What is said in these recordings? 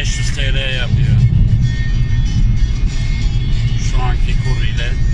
1500 TL yapıyor. Şu anki kur ile.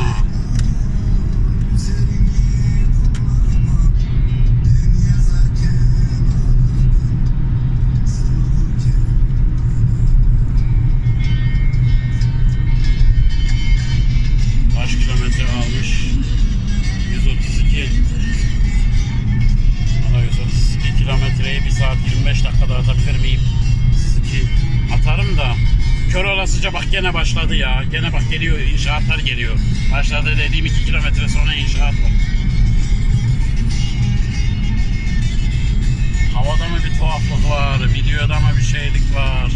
Ah. Olasıca bak gene başladı ya. Gene bak geliyor inşaatlar geliyor. Başladı dediğim 2 kilometre sonra inşaat var. Havada mı bir tuhaflık var? Videoda mı bir şeylik var?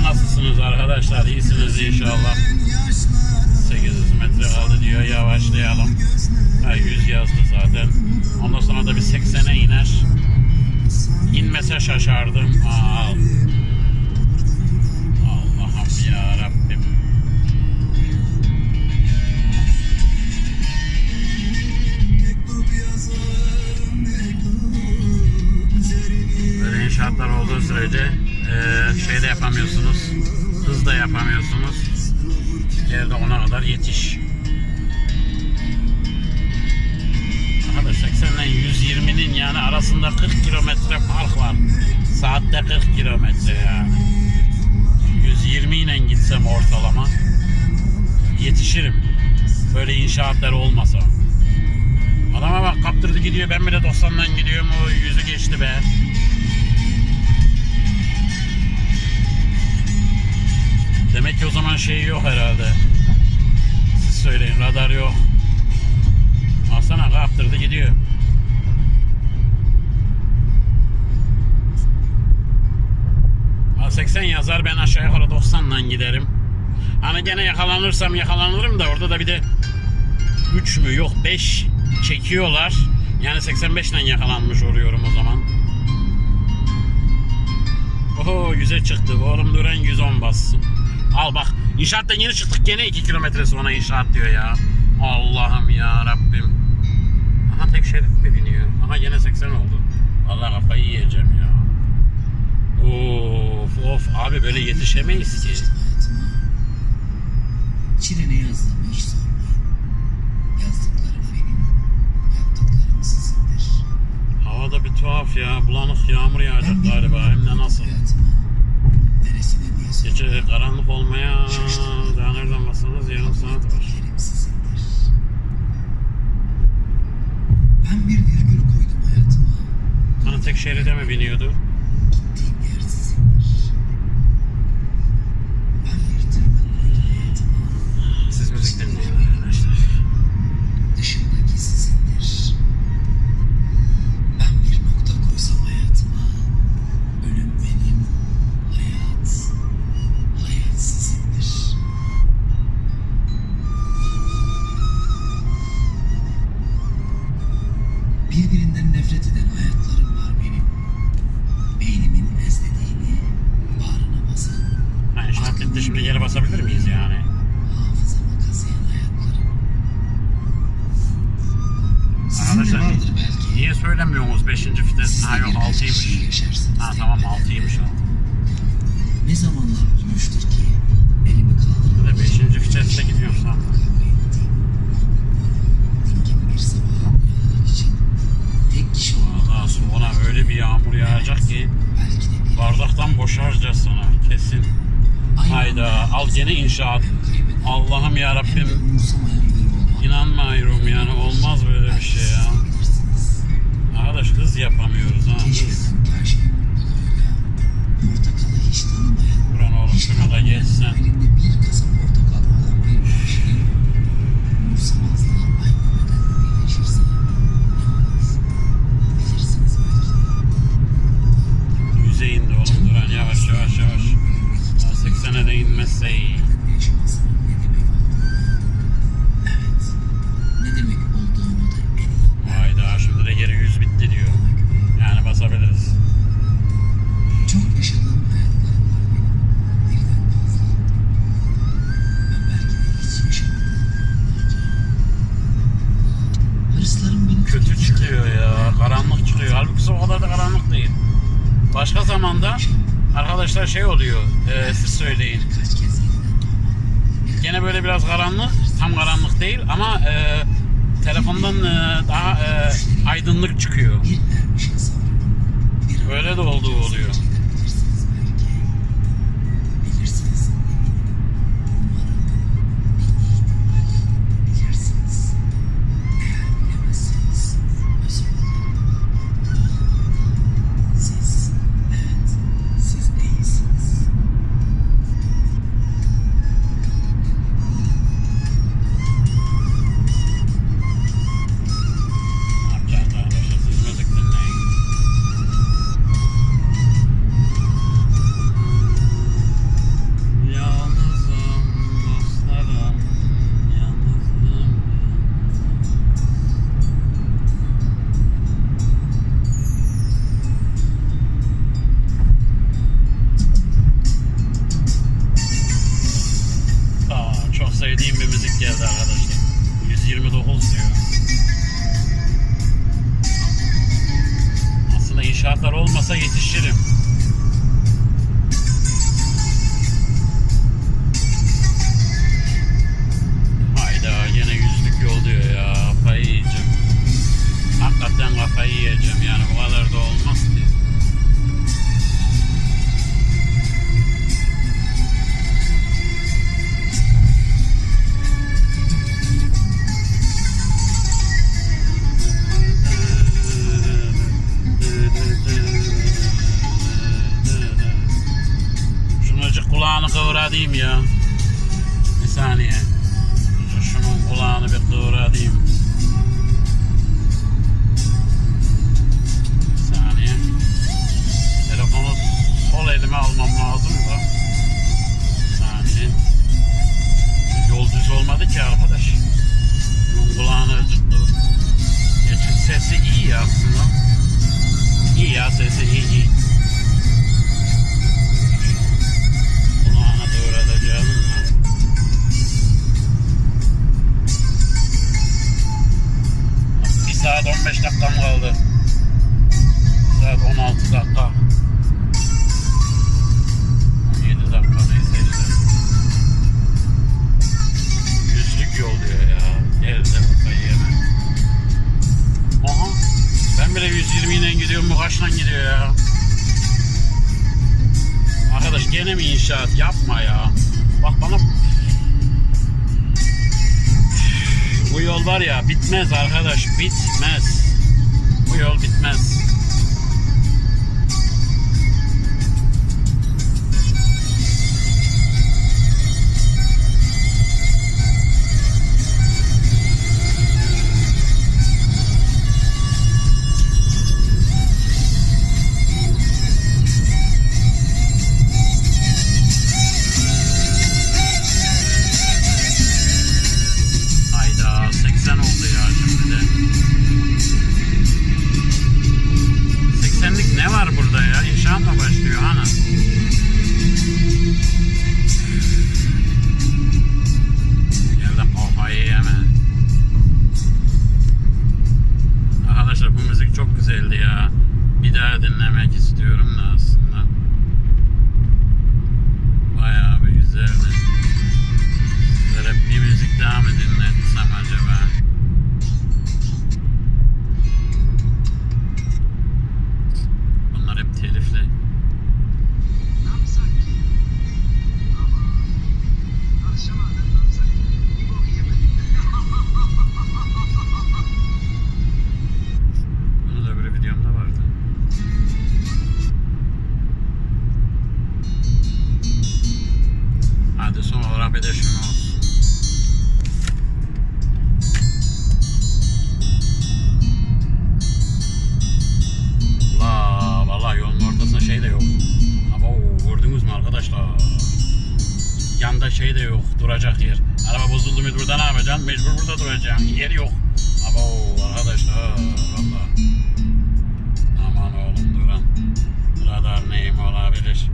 Sizler nasılsınız arkadaşlar? İyisiniz inşallah. yaşlara. 800 metre kaldı diyor. Yavaşlayalım. Ha, 100 yazdı zaten. Ondan sonra da bir 80'e iner. İnmese şaşardım. Aa, Allah'ım ya Rabbim. Böyle inşaatlar olduğu sürece eee şey de yapamıyorsunuz. Hız da yapamıyorsunuz. Yerde ona kadar yetiş. Arkadaş 80 ile 120'nin yani arasında 40 kilometre fark var. Saatte 40 kilometre yani. 120 ile gitsem ortalama yetişirim. Böyle inşaatlar olmasa. Adama bak kaptırdı gidiyor ben bile 90'dan gidiyorum o yüzü geçti be. Demek ki o zaman şey yok herhalde. Siz söyleyin radar yok. Alsana kaptırdı gidiyor. Ha, 80 yazar ben aşağı yukarı 90'dan giderim. Hani gene yakalanırsam yakalanırım da orada da bir de 3 mü yok 5 çekiyorlar. Yani 85 ile yakalanmış oluyorum o zaman. Oho 100'e çıktı. Oğlum duran 110 bassın. Al bak inşaattan yeni çıktık gene 2 kilometre sonra inşaat diyor ya. Allah'ım ya Rabbim. Aha tek şerit mi biniyor? Aha gene 80 oldu. Vallahi kafayı yiyeceğim ya. Of of abi böyle yetişemeyiz ki. Çile ne yazdığımı hiç sormayın. Yazdıklarım benim, yaptıklarım sizindir. Havada bir tuhaf ya. Bulanık yağmur yağacak galiba. Hem de nasıl? Sormayın. Gece karanlık olmaya daha nereden baksanız yarım saat var. Ben bir virgül koydum hayatıma. Hani tek şeride mi biniyordu? fit than I had param boşarcasına kesin. Hayda al gene inşaat. Allah'ım ya Rabbim inanmıyorum yani olmaz böyle bir şey ya. Arkadaş hız yapamıyoruz ha hız. Buran oğlum şuna da geçsen. bir kasa portakal olan bir kişinin umursamazlığı Çıkıyor ya. Karanlık çıkıyor. Halbuki o kadar da karanlık değil. Başka zamanda arkadaşlar şey oluyor. e, siz söyleyin. Gene böyle biraz karanlık. Tam karanlık değil ama e, telefondan e, daha e, aydınlık çıkıyor. Bir ermişin sabrı. Bir Öyle de olduğu oluyor. Saat 15 dakikam kaldı. Saat 16 dakika. 17 dakika neyse işte. Yüzlük yol diyor ya. Gel de kafayı yeme. Aha. Ben bile 120 ile gidiyorum bu kaçla gidiyor ya. Arkadaş gene mi inşaat yapma ya. Bak bana bu yol var ya bitmez arkadaş bitmez. arkadaşlar. Yanda şey de yok duracak yer. Araba bozuldu mu burada ne yapacaksın? Mecbur burada duracaksın. Yer yok. Ama arkadaşlar valla. Aman oğlum duran. Radar neyim olabilir?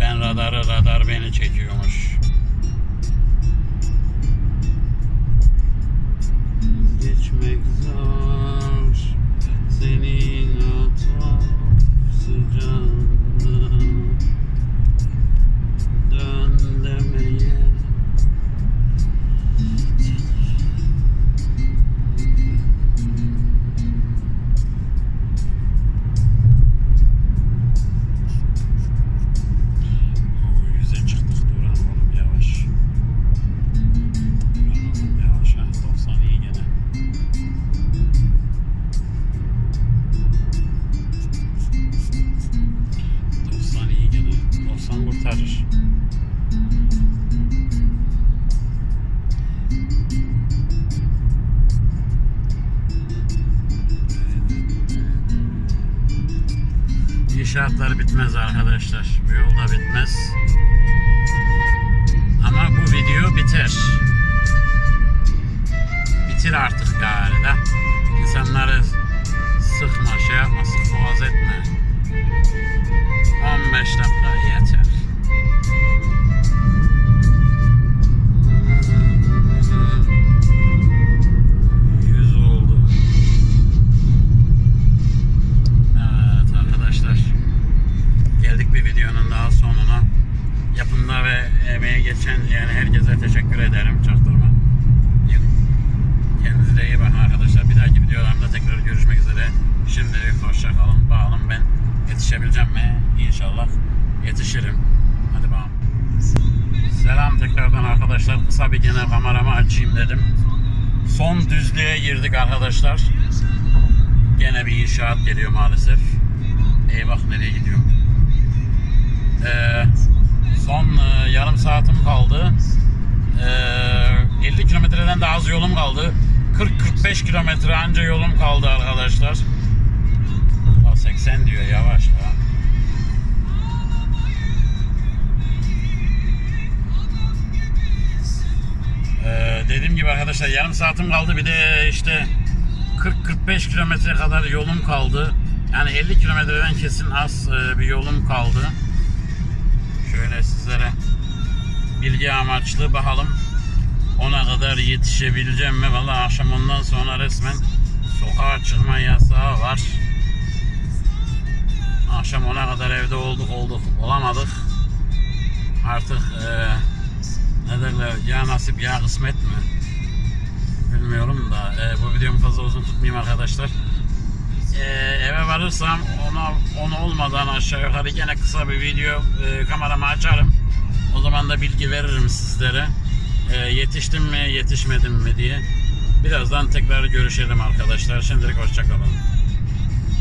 Ben radarı radar beni çekiyormuş. Geçmek zor. Kurtarır. İnşaatlar bitmez arkadaşlar. Bu yolda bitmez. Ama bu video biter. Bitir artık galiba. İnsanları sıkma, şey yapma, sık boğaz etme. 15 dakika yetişebileceğim mi? İnşallah yetişirim. Hadi bakalım. Selam tekrardan arkadaşlar. Kısa bir gene kameramı açayım dedim. Son düzlüğe girdik arkadaşlar. Gene bir inşaat geliyor maalesef. Eyvah nereye gidiyorum? Ee, son e, yarım saatim kaldı. Ee, 50 kilometreden daha az yolum kaldı. 40-45 kilometre anca yolum kaldı arkadaşlar. Arkadaşlar yarım saatim kaldı. Bir de işte 40-45 kilometre kadar yolum kaldı. Yani 50 kilometreden kesin az e, bir yolum kaldı. Şöyle sizlere bilgi amaçlı bakalım ona kadar yetişebileceğim mi? Valla akşam ondan sonra resmen sokağa çıkma yasağı var. Akşam ona kadar evde olduk olduk olamadık. Artık e, ne derler ya nasip ya kısmet mi? Bilmiyorum da e, bu videomu fazla uzun tutmayayım arkadaşlar. E, eve varırsam ona onu olmadan aşağı yukarı gene kısa bir video e, kameramı açarım. O zaman da bilgi veririm sizlere. E, yetiştim mi yetişmedim mi diye. Birazdan tekrar görüşelim arkadaşlar. Şimdilik hoşçakalın.